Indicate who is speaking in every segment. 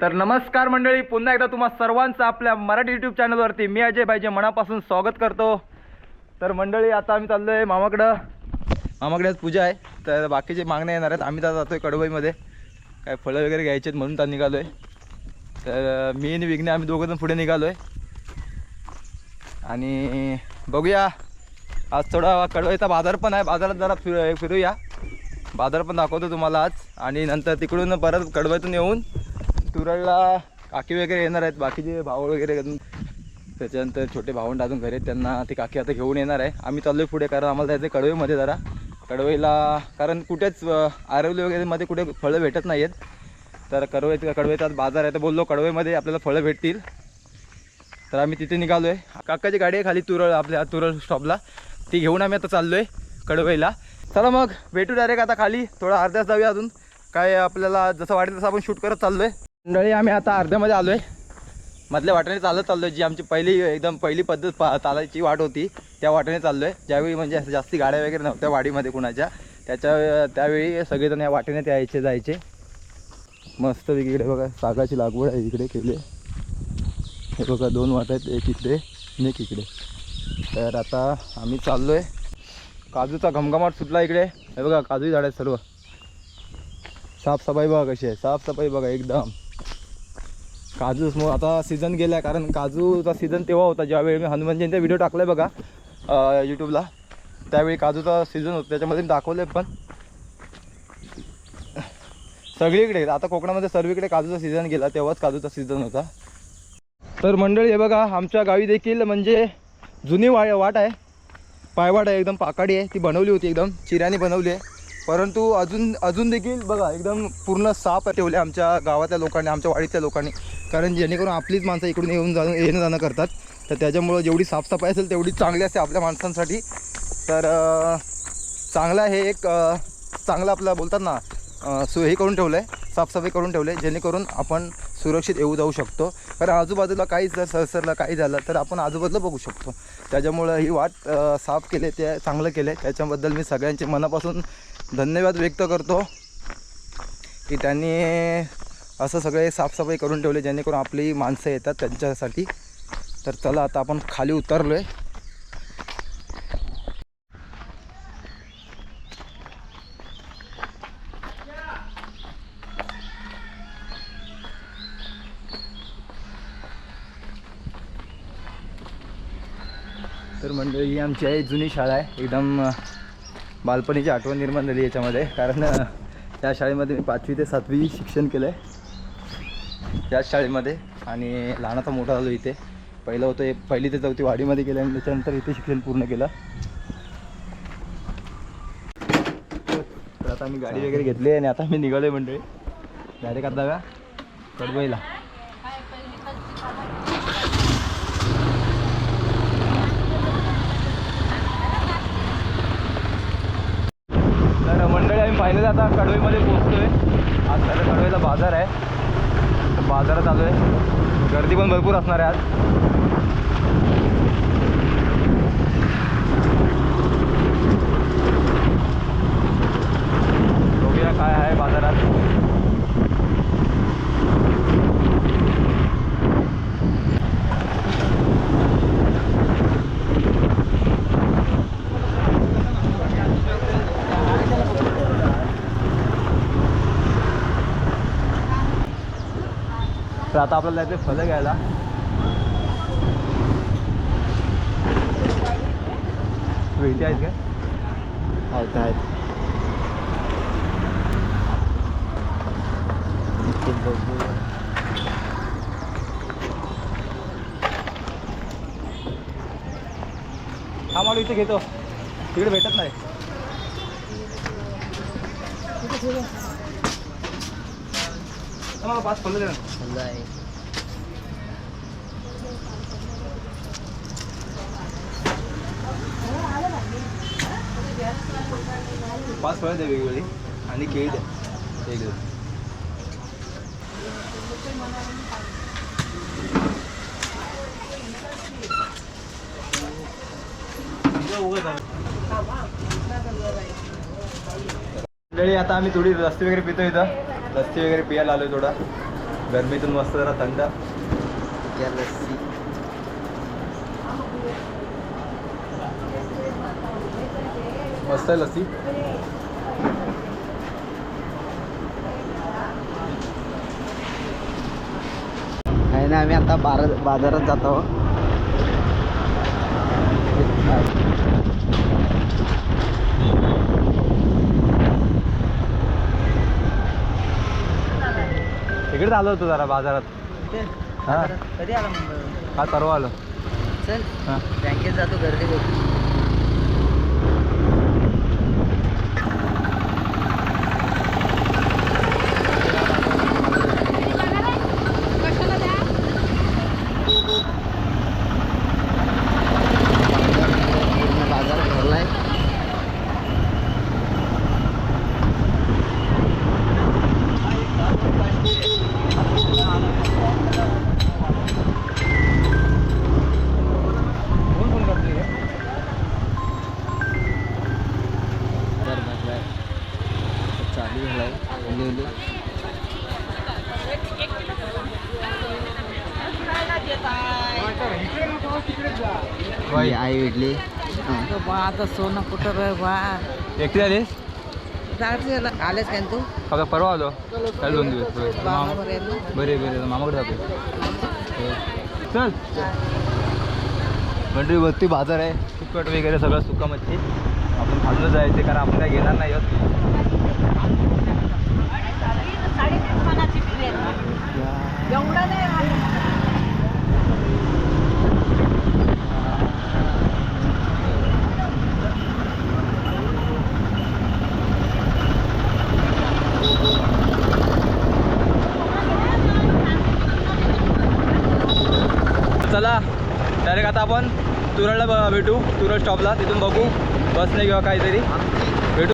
Speaker 1: तर नमस्कार मंडळी पुन्हा एकदा तुम्हा सर्वांचं आपल्या मराठी यूट्यूब चॅनलवरती मी अजय पाहिजे मनापासून स्वागत करतो. तर मंडळी आता आम्ही चाललो आहे मामाकडं. मामाकडे आज पूजा आहे तर बाकीचे मागण्या येणार आहेत. आम्ही तर जातो आहे कडवईमध्ये काय फळं वगैरे घ्यायचे आहेत म्हणून तर निघालो आहे तर मी आणि विघ्ने आम्ही दोघं जण पुढे निघालो आहे आणि बघूया आज थोडा कडवईचा बाजार पण आहे. बाजारात जरा फिर फिरूया. बाजार पण दाखवतो तुम्हाला आज. आणि नंतर तिकडून परत कडवईतून येऊन तुरळला काकी वगैरे येणार आहेत. बाकीचे भाऊ वगैरे अजून त्याच्यानंतर छोटे भावंड अजून घरी आहेत त्यांना ती काकी आता घेऊन येणार आहे. आम्ही चाललो आहे पुढे कारण आम्हाला जायचं आहे कडवईमध्ये जरा. कडवईला कारण कुठेच आरवली आरवली वगैरेमध्ये कुठे फळं भेटत नाही आहेत तर कडवई कडवईचा आज बाजार आहे. तर बोललो कडवईमध्ये आपल्याला फळं भेटतील. तर आम्ही तिथे निघालो आहे काकाची गाडी आहे खाली तुरळ आपल्या तुरळ स्टॉपला ती घेऊन आम्ही आता चाललो आहे कडवईला चला मग भेटू डायरेक्ट आता खाली. थोडा अर्ध्याच जाऊया अजून. काय आपल्याला जसं वाटेल तसं आपण शूट करत चाललो आहे मंडळी आम्ही आता अर्ध्यामध्ये आलो आहे मधल्या वाटेने चालत चाललो आहे जी आमची पहिली एकदम पहिली पद्धत पा चालायची वाट होती त्या वाटेने चाललो आहे ज्यावेळी म्हणजे असं जास्ती गाड्या वगैरे नव्हत्या वाडीमध्ये कुणाच्या त्याच्या त्यावेळी सगळेजण या वाटेने ते यायचे जायचे. मस्त इकडे बघा सागाची लागवड आहे इकडे केली. हे बघा दोन वाट आहेत एक इकडे आणि एक इकडे. तर आता आम्ही चाललो आहे काजूचा घमघमाट सुटला इकडे. हे बघा काजूही झाड आहेत सर्व. साफसफाई बघा कशी आहे. साफसफाई बघा एकदम. काजूस मग आता सीझन गेला कारण काजूचा सीझन तेव्हा होता ज्यावेळी मी हनुमान जयंती व्हिडिओ टाकला आहे बघा यूट्यूबला त्यावेळी काजूचा सीझन होता त्याच्यामध्ये मी दाखवलं आहे पण. सगळीकडे आता कोकणामध्ये सर्वीकडे काजूचा सीझन गेला तेव्हाच काजूचा सीझन होता. तर मंडळी हे बघा आमच्या गावी देखील म्हणजे जुनी वा वाट आहे. पायवाट आहे एकदम पाकाडी आहे. ती बनवली होती एकदम चिऱ्याने बनवली आहे. परंतु अजून अजून देखील बघा एकदम पूर्ण साफ ठेवले आमच्या गावातल्या लोकांनी आमच्या वाडीतल्या लोकांनी. कारण जेणेकरून आपलीच माणसं इकडून येऊन जाणं येणं जाणं करतात. तर त्याच्यामुळं जेवढी साफसफाई असेल तेवढी चांगली असते आपल्या माणसांसाठी. तर चांगला हे एक चांगला आपला बोलतात ना सो हे करून ठेवलं आहे साफसफाई करून ठेवलं आहे जेणेकरून आपण सुरक्षित येऊ जाऊ शकतो. कारण आजूबाजूला काही जर सरसरलं काही झालं तर आपण आजूबाजूला बघू शकतो. त्याच्यामुळं ही वाट साफ केले ते चांगलं केलं. आहे त्याच्याबद्दल मी सगळ्यांचे मनापासून धन्यवाद व्यक्त करतो. की त्यांनी असं सगळे साफसफाई करून ठेवले जेणेकरून आपली माणसं येतात त्यांच्यासाठी. तर चला आता आपण खाली उतरलो आहे तर मंडळी ही आमची आहे जुनी शाळा आहे. एकदम बालपणीची आठवण निर्माण झाली याच्यामध्ये. कारण त्या शाळेमध्ये मी पाचवी ते सातवी शिक्षण केलं आहे याच शाळेमध्ये आणि लहानाचा मोठा झालो इथे. पहिलं होतं हे पहिली ते चौथी वाडीमध्ये गेलं आणि त्याच्यानंतर इथे शिक्षण पूर्ण केलं. तर आता आम्ही गाडी वगैरे घेतली आणि आता मी निघालो आहे मंडळी. डायरेक्ट आता का? कडबईला. तर मंडळी आम्ही फायनली आता कडवईमध्ये पोहोचतोय. आज कडवईला बाजार आहे. बाजारात आलो आहे गर्दी पण भरपूर असणार आहे आज बघूया काय आहे बाजारात तर आता आपल्याला जायचं फलं घ्यायला. वेळती आहेत का? आहेत आहेत. हा माडू इथे घेतो. तिकडे भेटत नाही. मला पाच फलं दे पाच फळं द्या वेगवेगळी आणि केळी द्या. एक मंडळी आता आम्ही थोडी रस्ते वगैरे पितो इथं. रस्ते वगैरे पियाला आलोय थोडा. गरमीतून मस्त जरा थंड.
Speaker 2: लस्सी.
Speaker 1: मस्त आहे लस्सी.
Speaker 2: आहे ना आम्ही आता बारा बाजारात जातो
Speaker 1: इकडे आलो होतो जरा बाजारात. हा.
Speaker 2: कधी आला मुंबई
Speaker 1: हा परवा आलो.
Speaker 2: चल.
Speaker 1: हा.
Speaker 2: बँकेत जातो गर्दी होती
Speaker 3: आता सोनं कुठं रे बा
Speaker 1: एकटी आलीस?
Speaker 3: आलेच काय तू?
Speaker 1: बघा परवा आलो. काल दोन दिवस. मामा- बरे बरे मामाकडे जातो. चल. मंडळी वरती बाजार आहे. सुकट वगैरे सगळं सुका मच्छी आपण खाल्लं जायचे कारण आपण काय घेणार नाही आहोत
Speaker 3: एवढा नाही
Speaker 1: चला डायरेक्ट आता आपण तुरळला भेटू तुरळ स्टॉपला तिथून बघू बसने किंवा काहीतरी भेटू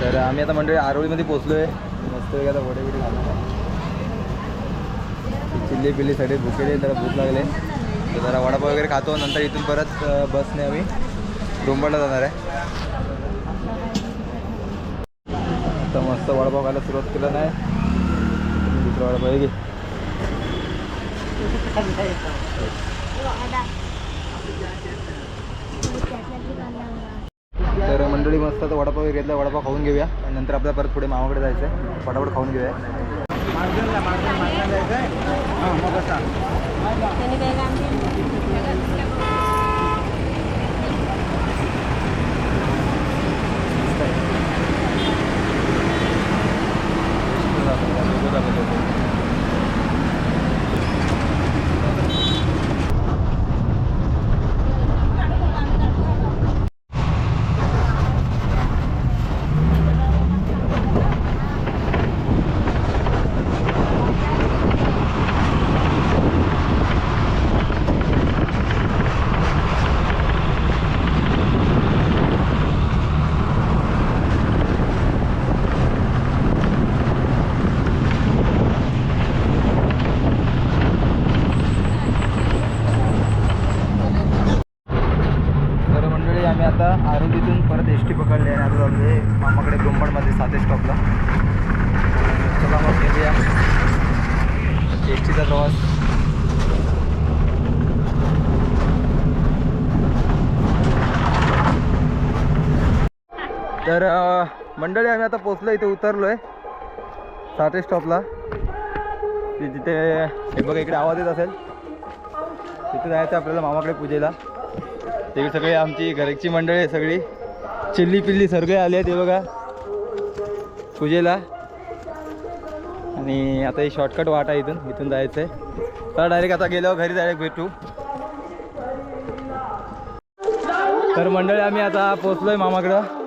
Speaker 1: तर आम्ही आता मंडळी आरोळीमध्ये पोचलो आहे मस्त आता वडे बिडे घालून चिल्ली पिल्ली सगळे भुकेले जरा भूक लागले. तर जरा वडापाव वगैरे खातो नंतर इथून परत बसने आम्ही डोंबरला जाणार आहे. आता मस्त वडापाव खायला सुरुवात केलं नाही. दुसरा वडापाव हे. घे तर मंडळी मस्त आता वडापाव वगैरे घेतला वडापाव खाऊन घेऊया. आणि नंतर आपल्याला परत पुढे मामाकडे जायचं आहे फटाफट खाऊन घेऊया. तर मंडळी आम्ही आता आरोलीतून परत एस टी पकडली आणि आता चाललो आहे मामाकडे ब्रह्मणमध्ये साते स्टॉपला चला मग घेऊया एस टीचा प्रवास तर मंडळी आम्ही आता पोचलो इथे उतरलो आहे साते स्टॉपला तिथे हे बघा इकडे आवाज येत असेल. तिथे जायचं आपल्याला मामाकडे पूजेला. ते सगळे आमची घरची मंडळी आहे सगळी. चिल्ली पिल्ली सगळे आले आहेत बघा. पूजेला. आणि आता ही शॉर्टकट वाट आहे इथून. इथून जायचं आहे तर डायरेक्ट आता गेल्यावर घरी डायरेक्ट भेटू. तर मंडळी आम्ही आता पोचलोय मामाकडं.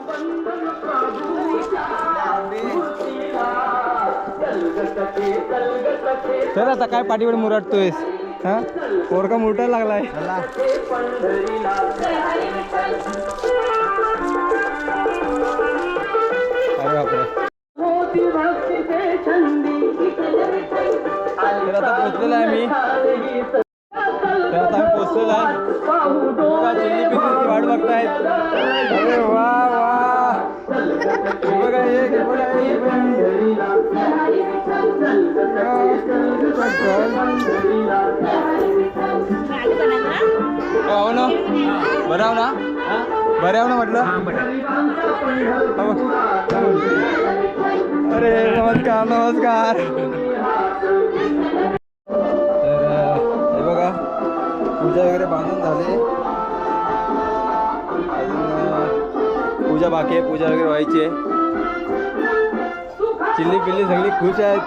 Speaker 1: तर आता काय पाठीवर मुरडतोयस? हा? पोरका मोठा लागलाय. अरे बापरे. तर आता पोचलेला आहे मी. तर आता आम्ही पोचलेलो आहे. वाट बघतायत. अरे वा. ना बरं आहो ना बरं आहो ना? म्हटलं? हो. अरे नमस्कार नमस्कार. तर हे बघा पूजा वगैरे बांधून झाले. पूजा बाकी आहे पूजा वगैरे व्हायची आहे. चिल्ली पिल्ली सगळी खुश आहेत.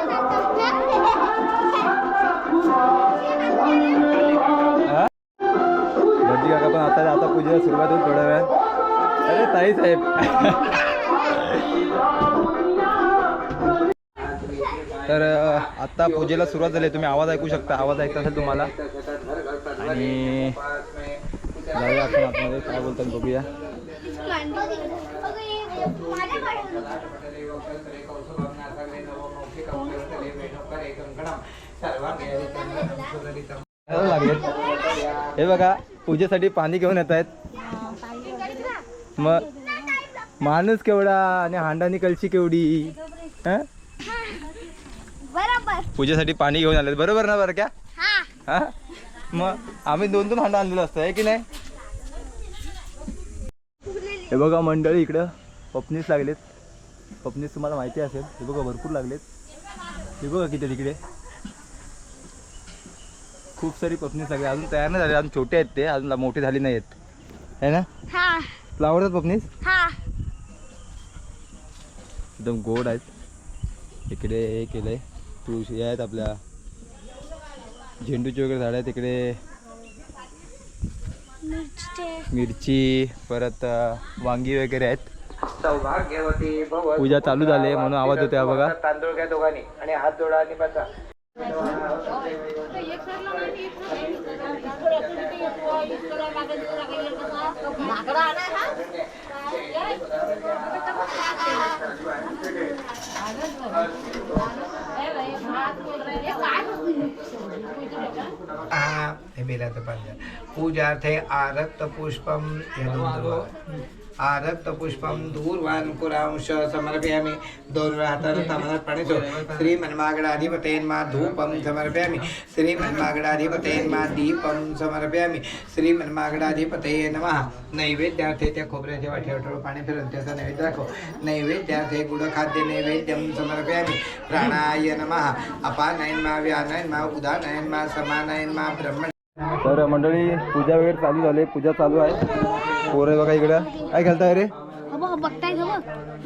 Speaker 1: भजी काका पण आता आता पूजेला सुरुवात होईल थोड्या वेळात. अरे ताई साहेब. तर आत्ता पूजेला सुरुवात झाली तुम्ही आवाज ऐकू शकता. आवाज ऐकत असेल तुम्हाला. आणि जाऊया आपण आतमध्ये काय बोलतात बघूया. हे बघा पूजेसाठी पाणी घेऊन येत आहेत. मग माणूस केवढा आणि हांडानी कलशी केवढी. पूजेसाठी पाणी घेऊन आलेत. बरोबर ना बरं क्या
Speaker 4: हा?
Speaker 1: मग आम्ही दोन दोन हांडा आणलेलं असतं आहे की नाही? हे बघा मंडळी इकडं. पपनीस लागलेत. पपनीस तुम्हाला माहिती असेल. हे बघा भरपूर लागलेत. हे बघा किती तिकडे. खूप सारी पपनीस लागले. अजून तयार नाही झाले. अजून छोटे आहेत ते. अजून मोठे झाले नाही आहेत है ना?
Speaker 4: हा.
Speaker 1: तुला आवडतात पपनीस?
Speaker 4: हा.
Speaker 1: एकदम गोड आहेत. इकडे हे केलंय. तुळशी आहेत आपल्या. झेंडूची वगैरे झाडं आहेत इकडे.
Speaker 4: मिरची.
Speaker 1: परत वांगी वगैरे आहेत.
Speaker 5: सौभाग्यवती भव
Speaker 1: पूजा चालू झाली म्हणून आवाज होते हा बघा.
Speaker 5: तांदूळ घ्या दोघांनी आणि हात जोडा आणि बसा. हा, हे बेलाचं पांढर पूजार्थे आरक्त पुष्पम दोन वेळा हातानं तामनात पाणी सो श्रीमन्मागडाधिपतेन्मा धूपं समर्पयामि श्रीमन्मागडाधिपतेन्मा दीपम समर्पयामि श्रीमन्मागडाधिपतये नमः। नैवेद्यार्थे त्या खोबऱ्याच्या वाट्यावर पाणी फिरून त्याचा नैवेद्य दाखव। नैवेद्यार्थे गुडखाद्य नैवेद्यम समर्पयामि। प्राणाय नमः। अपानयन्मा व्यानयन्मा उदानयन्मा समानयन्मा ब्रह्म
Speaker 1: तर मंडळी पूजा वगैरे चालू झाली. पूजा चालू आहे. पोरं बघा इकडं. काय घालताय रे?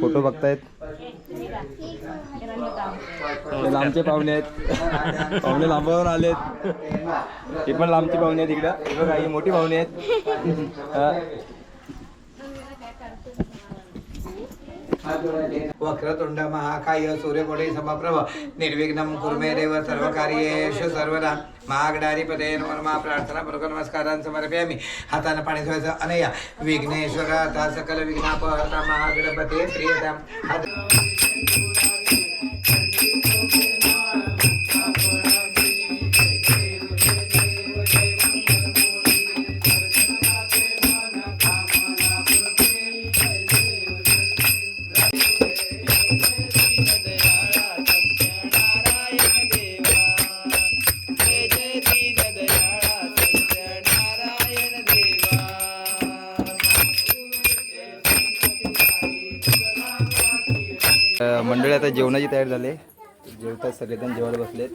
Speaker 1: फोटो बघतायत. हे लांबचे पाहुणे आहेत. पाहुणे लांबावर आलेत. हे पण लांबचे पाहुणे आहेत इकडं. हे बघा ही मोठी पाहुणे आहेत. हा.
Speaker 5: वक्रतुंड महाकाय सूर्यकोटि समप्रभ निर्विघ्नं कुर्मे देव सर्वकार्येषु सर्वदा। मागडारी पदे नमा प्रार्थना पूर्वक नमस्कारान समर्पयामि हातानं पाणी धुवायचं अनया विघ्नेश्वर आता सकल विघ्नापहर्ता महागणपते प्रियतां
Speaker 1: मंडळी आता जेवणाची तयारी झाले. जेवतात सगळेजण जेवायला बसलेत.